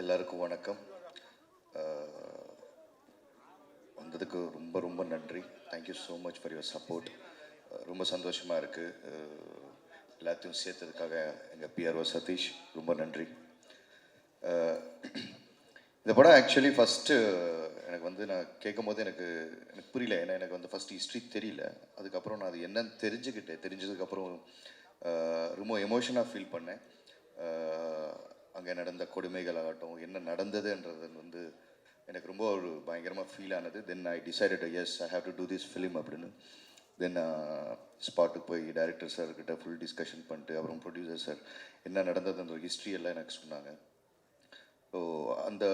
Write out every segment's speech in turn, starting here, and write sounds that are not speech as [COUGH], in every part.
எல்லாருக்கும் வணக்கம். வந்ததுக்கு ரொம்ப ரொம்ப நன்றி. Thank you so much for your support ரொம்ப சந்தோஷமாக இருக்குது எல்லாத்தையும் சேர்த்ததுக்காக எங்கள் பிஆர்ஓ சதீஷ் ரொம்ப நன்றி. இந்த படம் ஆக்சுவலி ஃபஸ்ட்டு எனக்கு வந்து நான் கேட்கும் போது எனக்கு எனக்கு புரியல. ஏன்னா எனக்கு வந்து ஃபஸ்ட் ஹிஸ்ட்ரி தெரியல. அதுக்கப்புறம் நான் அது என்னன்னு தெரிஞ்சுக்கிட்டேன். தெரிஞ்சதுக்கப்புறம் ரொம்ப எமோஷனாக ஃபீல் பண்ணேன். அங்கே நடந்த கொடுமைகள் ஆகட்டும் என்ன நடந்ததுன்றது வந்து எனக்கு ரொம்ப ஒரு பயங்கரமாக ஃபீல் ஆனது. Then I decided as I have to do this film அப்படின்னு. தென் ஸ்பாட்டுக்கு போய் டைரக்டர் சார்கிட்ட ஃபுல் டிஸ்கஷன் பண்ணிட்டு அப்புறம் ப்ரொடியூசர் சார் என்ன நடந்ததுன்ற ஹிஸ்ட்ரி எல்லாம் எனக்கு சொன்னாங்க. ஸோ அந்த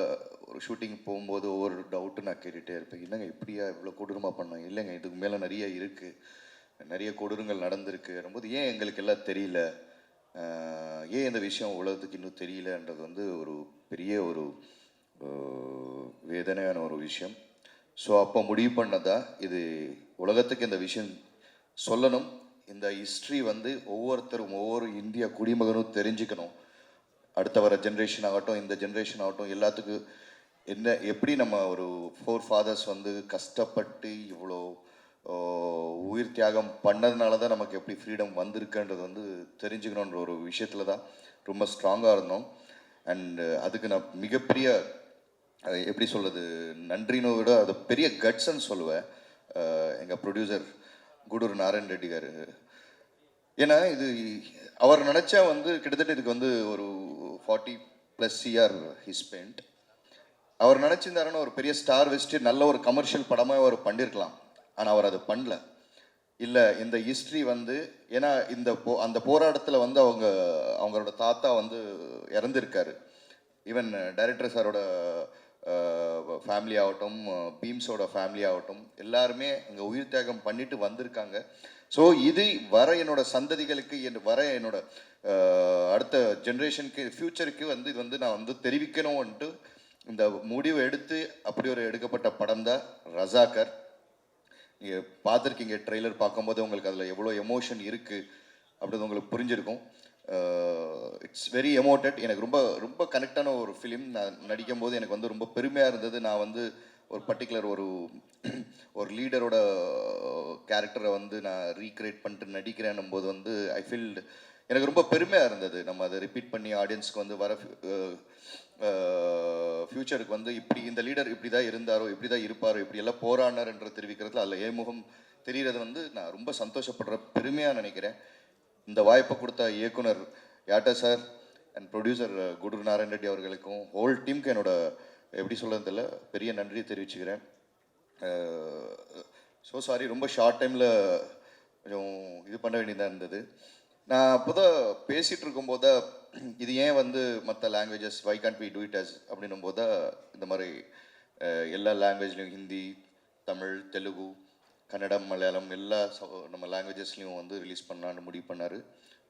ஒரு ஷூட்டிங் போகும்போது ஒவ்வொரு டவுட்டு நான் கேட்டுகிட்டே இருப்பேன். என்னங்க இப்படியா இவ்வளோ கொடூரமாக பண்ணோம் இல்லைங்க இதுக்கு மேலே நிறைய இருக்குது நிறைய கொடூரங்கள் நடந்திருக்கு. வரும்போது ஏன் எங்களுக்கு எல்லாம் தெரியல? ஏன் இந்த விஷயம் உலகத்துக்கு இன்னும் தெரியலன்றது வந்து ஒரு பெரிய ஒரு வேதனையான ஒரு விஷயம். ஸோ அப்போ முடிவு பண்ணதா? இது உலகத்துக்கு இந்த விஷயம் சொல்லணும். இந்த ஹிஸ்ட்ரி வந்து ஒவ்வொருத்தரும் ஒவ்வொரு இந்திய குடிமகனும் தெரிஞ்சுக்கணும். அடுத்த வர ஜென்ரேஷன் ஆகட்டும் இந்த ஜென்ரேஷன் ஆகட்டும் எல்லாத்துக்கும் என்ன எப்படி நம்ம ஒரு ஃபோர் ஃபாதர்ஸ் வந்து கஷ்டப்பட்டு இவ்வளோ உயிர் தியாகம் பண்ணதுனால தான் நமக்கு எப்படி ஃப்ரீடம் வந்திருக்குன்றது வந்து தெரிஞ்சுக்கணுன்ற ஒரு விஷயத்தில் தான் ரொம்ப ஸ்ட்ராங்காக இருந்தோம். அண்ட் அதுக்கு நான் மிகப்பெரிய எப்படி சொல்கிறது நன்றின்னு விட அது பெரிய கட்ஸ்ன்னு சொல்லுவேன். எங்கள் ப்ரொடியூசர் குடூர் நாராயண் ரெட்டி கார். ஏன்னா இது அவர் நினச்சா வந்து கிட்டத்தட்ட இதுக்கு வந்து ஒரு ஃபார்ட்டி ப்ளஸ் இயர் ஹிஸ்பெண்ட் அவர் நினச்சிருந்தாருன்னா ஒரு பெரிய ஸ்டார் வச்சுட்டு நல்ல ஒரு கமர்ஷியல் படமாக அவர் பண்ணியிருக்கலாம் ஆனால் அவர் அதை பண்ணல. இல்லை இந்த ஹிஸ்ட்ரி வந்து ஏன்னா இந்த போ அந்த போராட்டத்தில் வந்து அவங்க அவங்களோட தாத்தா வந்து இறந்துருக்காரு. ஈவன் டைரக்டர் சாரோட ஃபேமிலி ஆகட்டும் பீம்ஸோட ஃபேமிலி ஆகட்டும் எல்லாருமே இங்கே உயிர் தியாகம் பண்ணிட்டு வந்திருக்காங்க. ஸோ இது வர என்னோட சந்ததிகளுக்கு என் வர என்னோட அடுத்த ஜென்ரேஷனுக்கு ஃப்யூச்சருக்கு வந்து இது வந்து நான் வந்து தெரிவிக்கணும்ன்ட்டு இந்த முடிவு எடுத்து அப்படி ஒரு எடுக்கப்பட்ட படம் தான் ரசாக்கர் பார்த்துருக்கீங்க ட்ரெய்லர் பார்க்கும்போது உங்களுக்கு அதில் எவ்வளோ எமோஷன் இருக்குது அப்படிது உங்களுக்கு புரிஞ்சிருக்கும். இட்ஸ் வெரி எமோட்டட் எனக்கு ரொம்ப ரொம்ப கனெக்டான ஒரு ஃபிலிம் நான் நடிக்கும் போது எனக்கு வந்து ரொம்ப பெருமையாக இருந்தது. நான் வந்து ஒரு பர்டிகுலர் ஒரு ஒரு லீடரோட கேரக்டரை வந்து நான் ரீக்ரியேட் பண்ணிட்டு நடிக்கிறேன்னும் போது வந்து ஐ ஃபீல் எனக்கு ரொம்ப பெருமையாக இருந்தது. நம்ம அதை ரிப்பீட் பண்ணி ஆடியன்ஸ்க்கு வந்து வர ஃப்யூச்சருக்கு வந்து இப்படி இந்த லீடர் இப்படி தான் இருந்தாரோ இப்படி தான் இருப்பாரோ இப்படி எல்லாம் போராடினார்ன்ற தெரிவிக்கிறதுல அதில் ஏமுகம் தெரிகிறது வந்து நான் ரொம்ப சந்தோஷப்படுற பெருமையாக நினைக்கிறேன். இந்த வாய்ப்பை கொடுத்த இயக்குனர் Yata sir and producer Guru Narayan Reddy அவர்களுக்கும் ஹோல் டீமுக்கு என்னோட எப்படி சொல்கிறது பெரிய நன்றியை தெரிவிச்சுக்கிறேன். ஸோ சாரி ரொம்ப ஷார்ட் டைமில் கொஞ்சம் இது பண்ண வேண்டியதாக இருந்தது. நான் அப்போதான் பேசிகிட்டு இருக்கும்போது இது ஏன் வந்து மற்ற languages why can't we do it as அப்படின்னும் போது இந்த மாதிரி எல்லா லாங்குவேஜ்லேயும் ஹிந்தி தமிழ் தெலுங்கு கன்னடம் மலையாளம் எல்லா நம்ம லாங்குவேஜஸ்லையும் வந்து ரிலீஸ் பண்ணலான்னு முடிவு பண்ணார்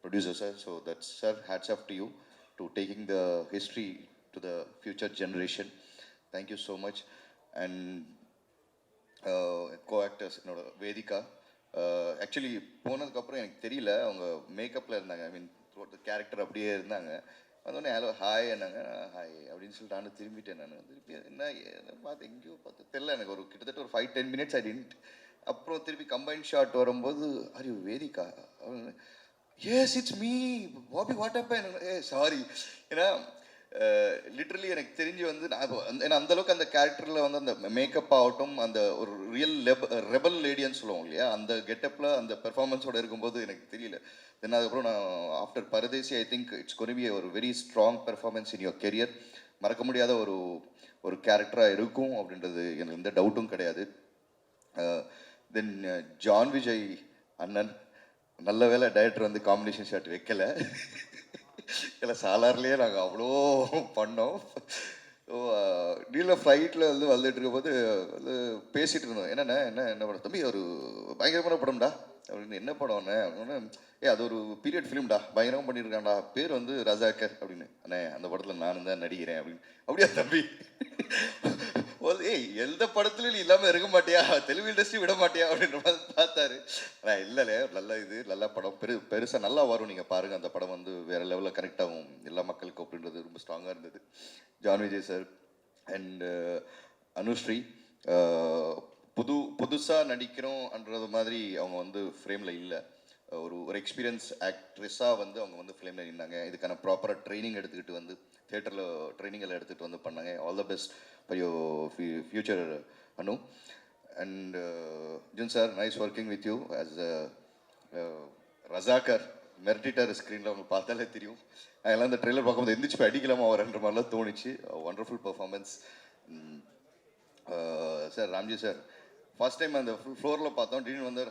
producer sir so that's sir hats off to you to taking the history to the future generation thank you so much and co actors என்னோட வேதிகா Uh, ஆக்சுவலி போனதுக்கப்புறம் எனக்கு தெரியல. அவங்க மேக்கப்பில் இருந்தாங்க. ஐ மீன் கேரக்டர் அப்படியே இருந்தாங்க. வந்தோடனே ஹலோ ஹாய் என்னங்க. ஹாய் அப்படின்னு சொல்லிட்டு நானும் திரும்பிட்டேன் நான். திருப்பி என்ன பார்த்து எங்கேயோ பார்த்து. தெரில எனக்கு ஒரு கிட்டத்தட்ட ஒரு five ten minutes I tend அப்புறம் திருப்பி கம்பைன் ஷாட் வரும்போது அறிவு Vedhika yes it's me Bobby what அப்ப ஏ சாரி ஏன்னா லிட்ரலி எனக்கு தெரிஞ்சு வந்து நான் அந்த- ஏன்னா அந்த அளவுக்கு அந்த கேரக்டரில் வந்து அந்த மேக்கப் ஆகட்டும் அந்த ஒரு ரியல் ரெபல் லேடின்னு சொல்லுவோம் இல்லையா? அந்த கெட்டப்பில் அந்த பெர்ஃபார்மன்ஸோட இருக்கும்போது எனக்கு தெரியல. தென் அதுக்கப்புறம் நான் after Paradesi I think it's கொரிபி ஒரு very strong performance in your career மறக்க முடியாத ஒரு ஒரு கேரக்டராக இருக்கும் அப்படின்றது எனக்கு எந்த டவுட்டும் கிடையாது. தென் ஜான் விஜய் அண்ணன் நல்ல வேளை டைரக்டர் வந்து காம்பினேஷன் ஷர்ட் வைக்கல. [LAUGHS] இல்லை சாலார்லேயே நாங்கள் அவ்வளோ பண்ணோம். டீலர் ஃப்ளைட்டில் வந்து வந்துட்டு இருக்கும்போது வந்து பேசிகிட்டு இருந்தோம். என்னண்ணே என்ன என்ன படம்? தம்பி ஒரு பயங்கரமான படம்டா. அப்படின்னு என்ன படம்ண்ணே அப்படின்னு ஏ அது ஒரு பீரியட் ஃபிலிம்டா பயங்கரமாக பண்ணியிருக்கான்டா பேர் வந்து ரஜாக்கர் அப்படின்னு. அண்ணே அந்த படத்தில் நானும் தான் நடிக்கிறேன் அப்படின்னு. அப்படியா தம்பி? ஏய் எந்த படத்துலையும் நீ இருக்க மாட்டியா? தெலுங்கு இண்டஸ்ட்ரி விட மாட்டியா? அப்படின்ற மாதிரி பார்த்தாரு. நான் இல்லைல்ல நல்ல இது நல்ல படம். பெரு பெருசாக நல்லா வரும். நீங்கள் பாருங்கள் அந்த படம் வந்து வேறு லெவலில் கனெக்ட் ஆகும். எல்லா மக்களுக்கும் அப்படின்றது ரொம்ப ஸ்ட்ராங்காக இருந்தது. ஜான் விஜய் சார் அண்ட் அனுஸ்ரீ புது புதுசாக நடிக்கிறோம்ன்றது மாதிரி அவங்க வந்து ஃப்ரேமில் இல்லை. ஒரு ஒரு எக்ஸ்பீரியன்ஸ் ஆக்ட்ரஸாக வந்து அவங்க வந்து ஃபிலிமில் நின்னாங்க. இதுக்கான ப்ராப்பராக ட்ரைனிங் எடுத்துக்கிட்டு வந்து தேட்டரில் ட்ரைனிங் எல்லாம் எடுத்துகிட்டு வந்து பண்ணாங்க. All the best for your future Anu and John sir nice working with you as Razakar மெர்டிட்டர் ஸ்க்ரீனில் அவங்க பார்த்தாலே தெரியும். அதெல்லாம் அந்த ட்ரெய்லர் பார்க்கும்போது எந்திரிச்சு போய் அடிக்கலாமா வரன்ற மாதிரிலாம் தோணுச்சு. Wonderful performance sir Ramji sir first time அந்த ஃப்ளோரில் பார்த்தோம். திடீர்னு வந்தார்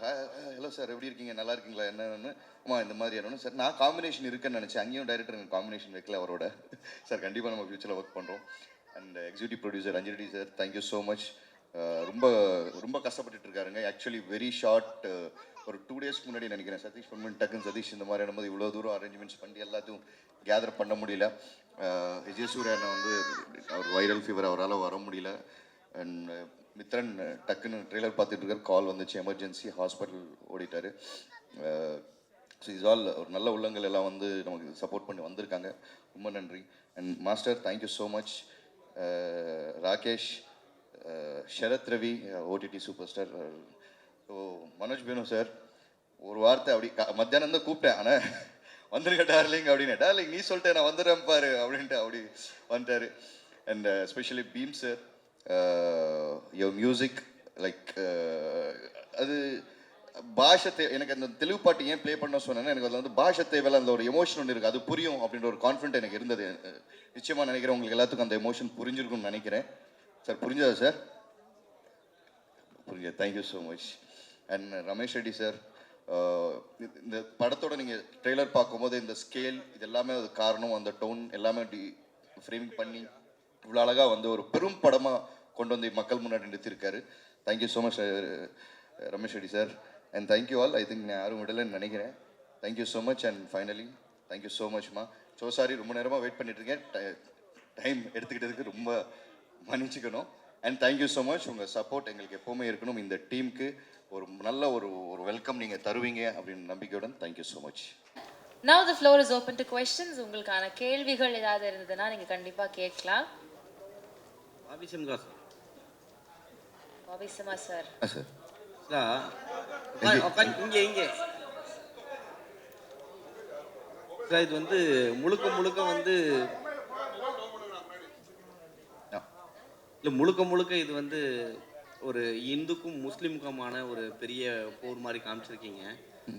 ஹலோ சார் எப்படி இருக்கீங்க? நல்லா இருக்கீங்களா? என்னன்னு? அம்மா இந்த மாதிரி என்னன்னு சார் நான் காம்பினேஷன் இருக்குன்னு நினச்சேன். அங்கேயும் டைரக்டர் எனக்கு காம்பினேஷன் வைக்கல அவரோட. [LAUGHS] சார் கண்டிப்பாக நம்ம ஃபியூச்சரில் ஒர்க் பண்ணுறோம் and executive producer Anjali sir thank you so much ரொம்ப ரொம்ப கஷ்டப்பட்டுட்டு இருக்காருங்க. ஆக்சுவலி வெரி ஷார்ட் ஒரு டூ டேஸ்க்கு முன்னாடி நினைக்கிறேன். சதீஷ் பொன்மன் டக்குன்னு சதீஷ் இந்த மாதிரி போது இவ்வளோ தூரம் அரேஞ்ச்மெண்ட்ஸ் பண்ணி எல்லாத்தையும் கேதர் பண்ண முடியல. அஹ் விஜய் வந்து அவர் வைரல் ஃபீவர் அவரால் வர முடியல. அண்ட் மித்ரன் டக்குன்னு ட்ரெய்லர் பார்த்துட்டு இருக்கார். கால் வந்துச்சு. எமர்ஜென்சி ஹாஸ்பிட்டல் ஓடிட்டாரு. ஸோ இஸ் ஆல் ஒரு நல்ல உள்ளங்கள் எல்லாம் வந்து நமக்கு சப்போர்ட் பண்ணி வந்திருக்காங்க. ரொம்ப நன்றி. And master thank you so much Rakesh Sharath Ravi OTT super star so Manoj fan sir ஒரு வார்த்தை அப்படி க- மத்தியானம் தான் கூப்பிட்டேன். ஆனால் வந்துருங்க டார்லிங் அப்படின்னு. டார்லிங் நீ சொல்லிட்டேன் நான் வந்துடுறேன் பாரு அப்படின்ட்டு அப்படி வந்துட்டாரு. And specially Bheem sir your music like அது பாஷை தே எனக்கு அந்த தெலுங்கு பாட்டு ஏன் ப்ளே பண்ண சொன்னேன்னா எனக்கு அதில் வந்து பாஷை தேவையில்ல அந்த ஒரு எமோஷன் ஒன்று இருக்குது அது புரியும் அப்படின்ற ஒரு கான்ஃபிடென்ட் எனக்கு இருந்தது. நிச்சயமாக நினைக்கிறேன் உங்களுக்கு எல்லாத்துக்கும் அந்த எமோஷன் புரிஞ்சிருக்கும்னு நினைக்கிறேன். சார் புரிஞ்சதா சார் புரிஞ்சது. Thank you so much and Ramesh Reddy sir இந்த படத்தோட நீங்கள் ட்ரெய்லர் பார்க்கும்போது இந்த ஸ்கேல் இது எல்லாமே அது காரணம் அந்த டோன் எல்லாமே டி ஃப்ரேமிங் பண்ணி இவ்வளோ அழகாக வந்து ஒரு பெரும் படமாக கொண்டு வந்து மக்கள் முன்னாடி நிறுத்திருக்காரு thank you so much uh, Ramesh Reddy sir. And thank you all I think நான் யாரும் விடலைன்னு நினைக்கிறேன். Thank you so much and finally thank you so மச்மா so sorry ரொம்ப நேரமாக வெயிட் பண்ணிட்டு இருக்கேன் டைம் எடுத்துக்கிட்டதுக்கு ரொம்ப மன்னிச்சுக்கணும். And thank you so much உங்கள் சப்போர்ட் எங்களுக்கு எப்போவுமே இருக்கணும். இந்த டீமுக்கு ஒரு நல்ல ஒரு ஒரு வெல்கம் நீங்கள் தருவீங்க அப்படின்னு நம்பிக்கையுடன் thank you so much now the floor is open to questions உங்களுக்கான கேள்விகள் ஏதாவது இருந்ததுன்னா நீங்கள் கண்டிப்பாக கேட்கலாம். பாபிசமா சார் சார் சார் உட்காந்து- உட்காந்து இங்கே இங்கே. சார் இது வந்து முழுக்க முழுக்க வந்து இல்லை முழுக்க முழுக்க இது வந்து ஒரு இந்துக்கும் முஸ்லீமுக்குமான ஒரு பெரிய போர் மாதிரி காமிச்சிருக்கீங்க.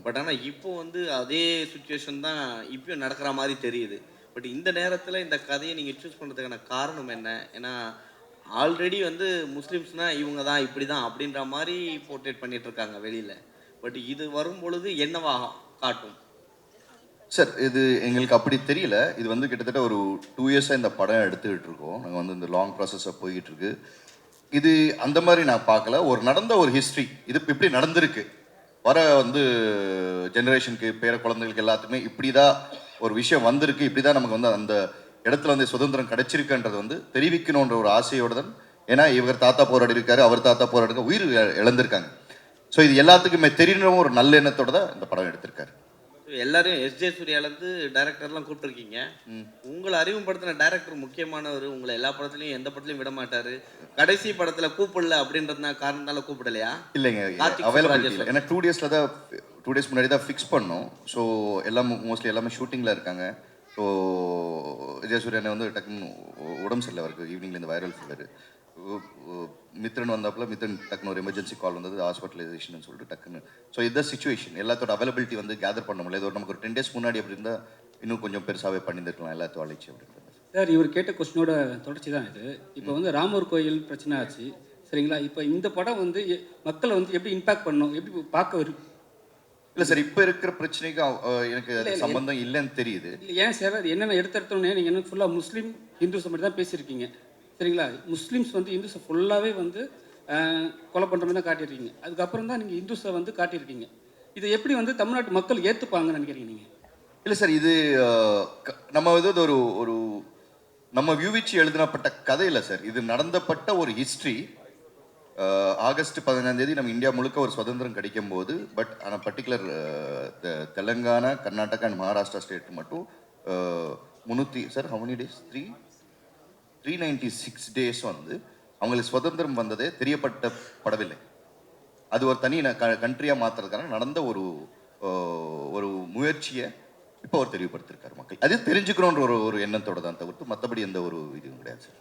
பட் ஆனால் இப்போ வந்து அதே சுச்சுவேஷன் தான் இப்பயும் நடக்கிற மாதிரி தெரியுது. பட் இந்த நேரத்தில் இந்த கதையை நீங்கள் சூஸ் பண்ணுறதுக்கான காரணம் என்ன? ஏன்னா ஆல்ரெடி வந்து முஸ்லீம்ஸ்னா இவங்க தான் இப்படி தான் அப்படின்ற மாதிரி போர்ட்ரேட் பண்ணிட்டு இருக்காங்க வெளியில். பட் இது வரும் பொழுது என்னவாக காட்டும்? சார் இது எங்களுக்கு அப்படி தெரியல. இது வந்து கிட்டத்தட்ட ஒரு டூ இயர்ஸாக இந்த படம் எடுத்துக்கிட்டு இருக்கோம். நாங்கள் வந்து இந்த லாங் ப்ராசஸாக போய்கிட்டு இருக்கு இது அந்த மாதிரி நான் பார்க்கல. ஒரு நடந்த ஒரு ஹிஸ்ட்ரி இது இப்படி நடந்திருக்கு. வர வந்து ஜெனரேஷனுக்கு பேர குழந்தைகளுக்கு எல்லாத்துக்குமே இப்படி தான் ஒரு விஷயம் வந்திருக்கு. இப்படி தான் நமக்கு வந்து அந்த இடத்துல வந்து சுதந்திரம் கிடைச்சிருக்குன்றது வந்து தெரிவிக்கணுன்ற ஒரு ஆசையோட தான் ஏன்னா இவர் தாத்தா போராடி இருக்காரு அவர் தாத்தா போராடி உயிர் இழ- இழந்திருக்காங்க. ஸோ இது எல்லாத்துக்குமே தெரியணும் ஒரு நல்ல எண்ணத்தோட தான் இந்த படம் எடுத்திருக்காரு. எல்லாரும் எஸ். ஜே. சூர்யாலேருந்து டைரக்டர்லாம் கூப்பிட்டுருக்கீங்க. உங்களை அறிமுகப்படுத்தின டைரக்டர் முக்கியமானவர் உங்களை எல்லா படத்துலையும் எந்த படத்துலையும் விட மாட்டாரு. கடைசி படத்துல கூப்பிடல அப்படின்றதுனா காரணத்தால கூப்பிடலையா? இல்லைங்க இல்லை. ஏன்னா டூ டேஸில் தான் டூ டேஸ் முன்னாடி தான் ஃபிக்ஸ் பண்ணோம். ஸோ எல்லாம் மோஸ்ட்லி எல்லாமே ஷூட்டிங்கில் இருக்காங்க. ஸோ விஜயசூரியனை வந்து டக்குன்னு உடம்பு சரியில்லை அவருக்கு. ஈவினிங்லேருந்து வைரல் ஃபீவர் மித்ரன் வந்தப்பல மித்ரன் டக்குன்னு ஒரு எமர்ஜென்சி கால் வந்தது ஹாஸ்பிட்டலைசேஷன் சொல்லிட்டு டக்குன்னு. ஸோ இதுதான் சுச்சுவேஷன் எல்லாத்தோட அவைலபிலிட்டி வந்து கேதர் பண்ண முடியல. இது ஒரு நமக்கு ஒரு டென் டேஸ் முன்னாடி அப்படி இருந்தால் இன்னும் கொஞ்சம் பெருசாகவே பண்ணியிருக்கலாம் எல்லாத்தையும் அழைச்சி அப்படின்றது. சார் இவர் கேட்ட கொஸ்டினோட தொடர்ச்சி தான் இது. இப்போ வந்து ராமர் கோயில் பிரச்சனை ஆச்சு. சரிங்களா? இப்போ இந்த படம் வந்து மக்களை வந்து எப்படி இம்பாக்ட் பண்ணும்? எப்படி பார்க்க வரும்? இல்லை சார் இப்போ இருக்கிற பிரச்சனைக்கு எனக்கு அது சம்பந்தம் இல்லைன்னு தெரியுது. ஏன் சார் அது என்னென்ன எடுத்தெடுத்தோன்னே நீங்கள் என்ன ஃபுல்லாக முஸ்லீம் ஹிந்துஸ் மட்டும் தான் பேசியிருக்கீங்க. சரிங்களா? முஸ்லீம்ஸ் வந்து இந்துஸை ஃபுல்லாகவே வந்து கொலை மாதிரி தான் காட்டியிருக்கீங்க. அதுக்கப்புறம் தான் நீங்கள் இந்துஸை வந்து காட்டியிருக்கீங்க. இதை எப்படி வந்து தமிழ்நாட்டு மக்கள் ஏற்றுப்பாங்கன்னு நினைக்கிறீங்க நீங்கள் இல்லை சார் இது நம்ம இது ஒரு ஒரு நம்ம வியூவிச்சு எழுதினப்பட்ட கதை இல்லை சார். இது நடந்தப்பட்ட ஒரு ஹிஸ்ட்ரி ஆகஸ்ட் பதினஞ்சாம் தேதி நம்ம இந்தியா முழுக்க ஒரு சுதந்திரம் கிடைக்கும் போது பட் ஆனால் particular Telangana Karnataka and Maharashtra state மட்டும் முந்நூற்றி sir how many days three three ninety six days வந்து அவங்களுக்கு சுதந்திரம் வந்ததே தெரியப்பட்ட படவில்லை அது ஒரு தனி கண்ட்ரியாக மாற்றுறதுக்கான நடந்த ஒரு ஒரு முயற்சியை இப்போ அவர் தெரியப்படுத்திருக்காரு மக்கள். அது தெரிஞ்சுக்கணுன்ற ஒரு ஒரு எண்ணத்தோட தான் தவிர்த்து மற்றபடி எந்த ஒரு இதுவும் கிடையாது சார்